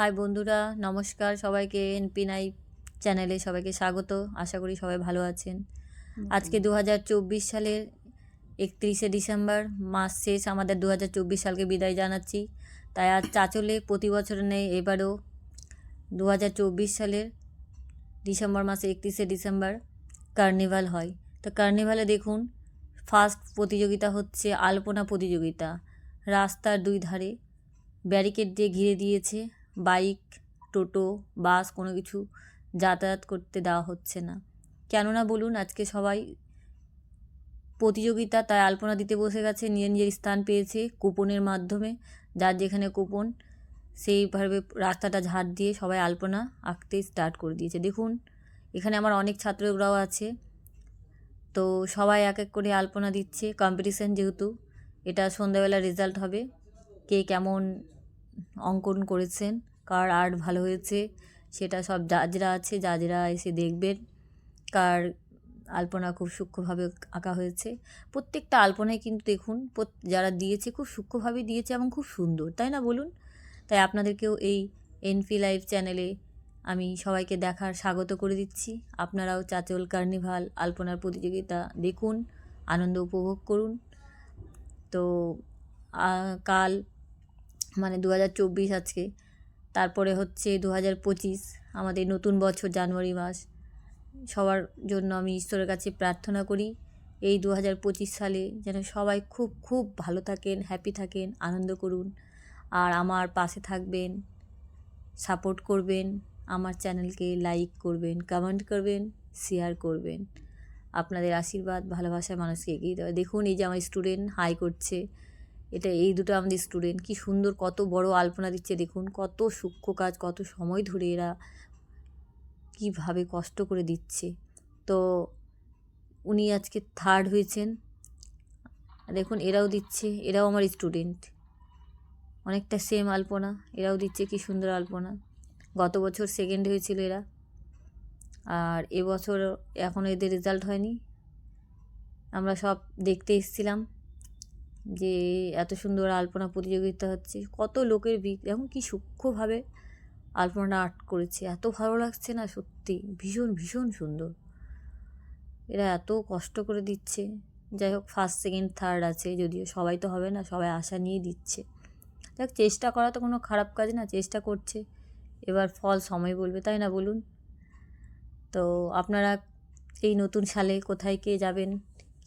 High বন্ধুরা নমস্কার সবাইকে এনপি নাই চ্যানেলে সবাইকে স্বাগত। আশা করি সবাই ভালো আছেন। আজকে দু হাজার চব্বিশ সালের একত্রিশে ডিসেম্বর মাস শেষ আমাদের দু হাজার চব্বিশ সালকে বিদায় জানাচ্ছি। তাই আজ চাচলে প্রতি বছর নেই এবারও দু হাজার চব্বিশ সালের ডিসেম্বর মাসে একত্রিশে ডিসেম্বর কার্নিভাল হয়। তো কার্নিভালে দেখুন ফার্স্ট প্রতিযোগিতা হচ্ছে আলপনা প্রতিযোগিতা। রাস্তার দুই ধারে ব্যারিকেড দিয়ে ঘিরে দিয়েছে। বাইক, টোটো, বাস কোনো কিছু যাতায়াত করতে দেওয়া হচ্ছে না। কেননা বলুন, আজকে সবাই প্রতিযোগিতা, তাই আলপনা দিতে বসে গেছে নিজের নিজের স্থান পেয়েছে কুপনের মাধ্যমে। যার যেখানে কুপন, সেইভাবে রাস্তাটা ঝাড় দিয়ে সবাই আলপনা আঁকতে স্টার্ট করে দিয়েছে। দেখুন, এখানে আমার অনেক ছাত্ররাও আছে। তো সবাই এক এক করে আলপনা দিচ্ছে। কম্পিটিশান যেহেতু, এটা সন্ধ্যাবেলা রেজাল্ট হবে। কে কেমন অঙ্কন করেছেন, কার আর্ট ভালো হয়েছে, সেটা সব জাজরা আছে, জাজরা এসে দেখবেন কার আলপনা খুব সূক্ষ্মভাবে আঁকা হয়েছে। প্রত্যেকটা আলপনায় কিন্তু দেখুন যারা দিয়েছে খুব সূক্ষ্মভাবে দিয়েছে এবং খুব সুন্দর, তাই না বলুন? তাই আপনাদেরকেও এই এনপি লাইভ চ্যানেলে আমি সবাইকে দেখার স্বাগত করে দিচ্ছি। আপনারাও চাচল, কার্নিভাল, আলপনার প্রতিযোগিতা দেখুন, আনন্দ উপভোগ করুন। তো কাল মানে দু হাজার চব্বিশ আজকে। তারপরে হচ্ছে দু হাজার পঁচিশ, আমাদের নতুন বছর জানুয়ারি মাস। সবার জন্য আমি ঈশ্বরের কাছে প্রার্থনা করি, এই দু হাজার পঁচিশ সালে যেন সবাই খুব খুব ভালো থাকেন হ্যাপি থাকেন, আনন্দ করুন। আর আমার পাশে থাকবেন সাপোর্ট করবেন, আমার চ্যানেলকে লাইক করবেন কমেন্ট করবেন শেয়ার করবেন। আপনাদের আশীর্বাদ ভালোবাসায় মানুষকে এগিয়ে দেওয়া। দেখুন এই যে আমার স্টুডেন্ট হাই করছে। এটা এই দুটো আমাদের স্টুডেন্ট কি সুন্দর কত বড় আলপনা দিচ্ছে দেখুন, কত সূক্ষ্ম কাজ, কত সময় ধরে এরা কীভাবে কষ্ট করে দিচ্ছে। তো উনি আজকে থার্ড হয়েছেন। দেখুন, এরাও দিচ্ছে, এরাও আমার স্টুডেন্ট অনেকটা সেম আলপনা, এরাও দিচ্ছে, কি সুন্দর আলপনা। গত বছর সেকেন্ড হয়েছিল এরা। আর এবছর এখনও এদের রেজাল্ট হয়নি। আমরা সব দেখতে এসেছিলাম। যে এত সুন্দর আলপনা প্রতিযোগিতা হচ্ছে, কত লোকের এখন কি সূক্ষ্মভাবে আলপনাটা আর্ট করেছে, এত ভালো লাগছে না সত্যি, ভীষণ ভীষণ সুন্দর। এরা এত কষ্ট করে দিচ্ছে, যাই হোক ফার্স্ট সেকেন্ড থার্ড আছে, যদিও সবাই তো হবে না, সবাই আশা নিয়ে দিচ্ছে। দেখ চেষ্টা করা তো কোনো খারাপ কাজ না, চেষ্টা করছে, এবার ফল সময় বলবে, তাই না বলুন? তো আপনারা এই নতুন সালে কোথায় কে যাবেন?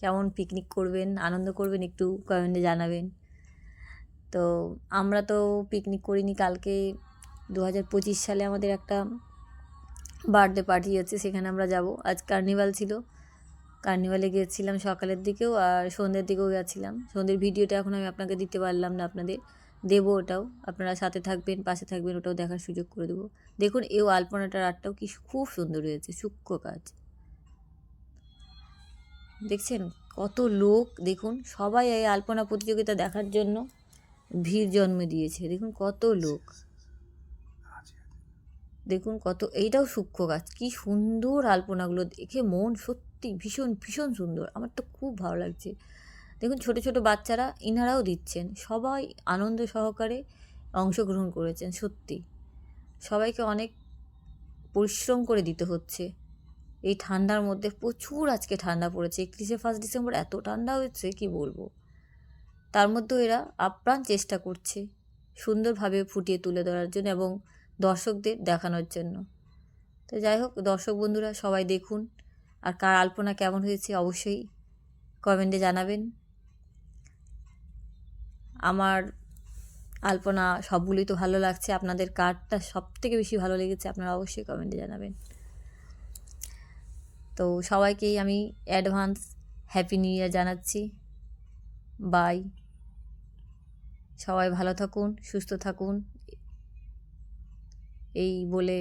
কেমন পিকনিক করবেন, আনন্দ করবেন একটু কমেন্টে জানাবেন। তো আমরা তো পিকনিক করিনি, কালকে দু হাজার পঁচিশ সালে আমাদের একটা বার্থডে পার্টি আছে, সেখানে আমরা যাব। আজ কার্নিভাল ছিল। কার্নিভালে গিয়েছিলাম সকালের দিকেও আর সন্ধ্যের দিকেও গেছিলাম। সন্ধ্যের ভিডিওটা এখন আমি আপনাকে দিতে পারলাম না, আপনাদের দেবো ওটাও। আপনারা সাথে থাকবেন, পাশে থাকবেন, ওটাও দেখার সুযোগ করে দেবো। দেখুন এও আলপনাটার আর্টটাও কি খুব সুন্দর হয়েছে, সূক্ষ্ম কাজ। দেখছেন? কত লোক, দেখুন, সবাই এই আলপনা প্রতিযোগিতা দেখার জন্য ভিড় জন্মে দিয়েছে। দেখুন, কত লোক। দেখুন, কত, এইটাও সূক্ষ্ম গাছ। কি সুন্দর আলপনাগুলো দেখে মন সত্যি ভীষণ ভীষণ সুন্দর। আমার তো খুব ভালো লাগছে। দেখুন, ছোট ছোট বাচ্চারা ইনারাও দিচ্ছেন। সবাই আনন্দ সহকারে অংশগ্রহণ করেছেন, সত্যি। সবাইকে অনেক পরিশ্রম করে দিতে হচ্ছে। এই ঠান্ডার মধ্যে প্রচুর আজকে ঠান্ডা পড়েছে, একত্রিশে ফার্স্ট ডিসেম্বর এত ঠান্ডা হয়েছে, কি বলব? তার মধ্যেও এরা আপ্রাণ চেষ্টা করছে সুন্দরভাবে ফুটিয়ে তুলে ধরার জন্য এবং দর্শকদের দেখানোর জন্য। তো যাই হোক, দর্শক বন্ধুরা, সবাই দেখুন আর কার আলপনা কেমন হয়েছে অবশ্যই কমেন্টে জানাবেন। আমার আলপনা সবগুলোই তো ভালো লাগছে, আপনাদের কার্ডটা সব থেকে বেশি ভালো লেগেছে, আপনারা অবশ্যই কমেন্টে জানাবেন। তো সবাইকেই আমি অ্যাডভান্স হ্যাপি নিউ ইয়ার জানাচ্ছি। বাই সবাই ভালো থাকুন, সুস্থ থাকুন। এই বলে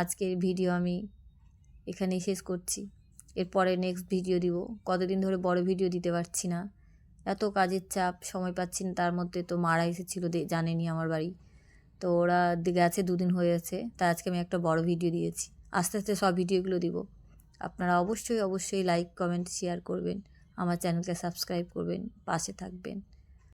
আজকের ভিডিও আমি এখানেই শেষ করছি। এরপরে নেক্সট ভিডিও দিব। কতদিন ধরে বড় ভিডিও দিতে পারছি না। এত কাজের চাপ, সময় পাচ্ছি না। তার মধ্যে তো মারা এসেছিল জানেনি আমার বাড়ি। তো ওরা গেছে, দুদিন হয়েছে তা আজকে আমি একটা বড় ভিডিও দিয়েছি। আস্তে আস্তে সব ভিডিওগুলো দিব। আপনারা অবশ্যই অবশ্যই লাইক কমেন্ট শেয়ার করবেন। আমার চ্যানেলকে সাবস্ক্রাইব করবেন পাশে থাকবেন।